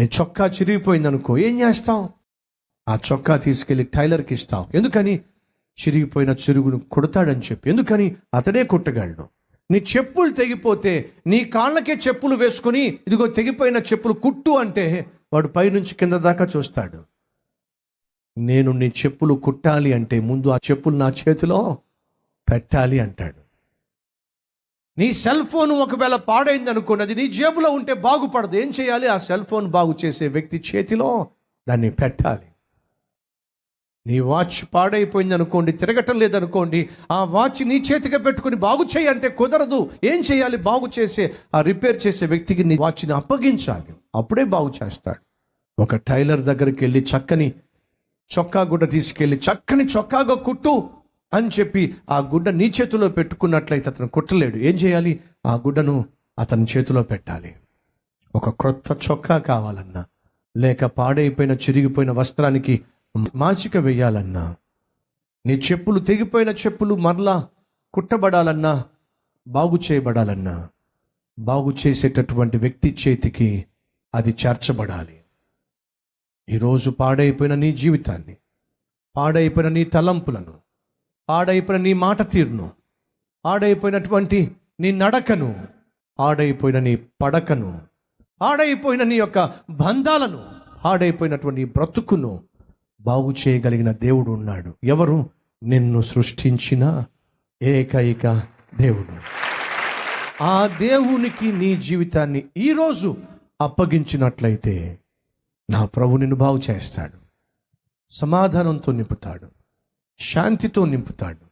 నేను చొక్కా చిరిగిపోయింది అనుకో ఏం చేస్తావు? ఆ చొక్కా తీసుకెళ్ళి టైలర్కి ఇస్తావు. ఎందుకని? చిరిగిపోయిన చిరుగును కొడతాడని చెప్పి. ఎందుకని? అతడే కుట్టగలను నీ చెప్పులు తెగిపోతే నీ కాళ్ళకే చెప్పులు వేసుకుని ఇదిగో తెగిపోయిన చెప్పులు కుట్టు అంటే వాడు పైనుంచి కింద దాకా చూస్తాడు. నేను నీ చెప్పులు కుట్టాలి అంటే ముందు ఆ చెప్పులు నా చేతిలో పెట్టాలి అంటాడు. నీ సెల్ ఫోన్ ఒకవేళ పాడైంది అనుకోండి అది నీ జేబులో ఉంటే బాగుపడదు. ఏం చేయాలి? ఆ సెల్ ఫోన్ బాగు చేసే వ్యక్తి చేతిలో దాన్ని పెట్టాలి. నీ వాచ్ పాడైపోయింది అనుకోండి తిరగటం లేదనుకోండి ఆ వాచ్ నీ చేతిగా పెట్టుకుని బాగు చేయి అంటే కుదరదు. ఏం చేయాలి? బాగు చేసే ఆ రిపేర్ చేసే వ్యక్తికి నీ వాచ్ని అప్పగించాలి. అప్పుడే బాగు చేస్తాడు. ఒక టైలర్ దగ్గరికి వెళ్ళి చక్కని చొక్కా గుడ్డ తీసుకెళ్ళి చక్కని చొక్కాగా కుట్టు అని చెప్పి ఆ గుడ్డ నీ చేతిలో పెట్టుకున్నట్లయితే అతను కుట్టలేడు. ఏం చేయాలి? ఆ గుడ్డను అతని చేతిలో పెట్టాలి. ఒక క్రొత్త చొక్కా కావాలన్నా లేక పాడైపోయిన చిరిగిపోయిన వస్త్రానికి మాచిక వేయాలన్నా నీ చెప్పులు తెగిపోయిన చెప్పులు మరలా కుట్టబడాలన్నా బాగు చేయబడాలన్నా బాగు చేసేటటువంటి వ్యక్తి చేతికి అది చేర్చబడాలి. ఈరోజు పాడైపోయిన నీ జీవితాన్ని పాడైపోయిన నీ తలంపులను ఆడైపోయిన నీ మాట తీరును. ఆడైపోయినటువంటి నీ నడకను. ఆడైపోయిన నీ పడకను. ఆడైపోయిన నీ యొక్క బంధాలను. ఆడైపోయినటువంటి బ్రతుకును. బాగు చేయగలిగిన దేవుడు ఉన్నాడు. ఎవరు? నిన్ను సృష్టించిన ఏకైక దేవుడు. ఆ దేవునికి నీ జీవితాన్ని ఈరోజు అప్పగించినట్లయితే నా ప్రభు నిన్ను బాగు చేస్తాడు. సమాధానంతో నింపుతాడు. శాంతితో నింపుతాడు.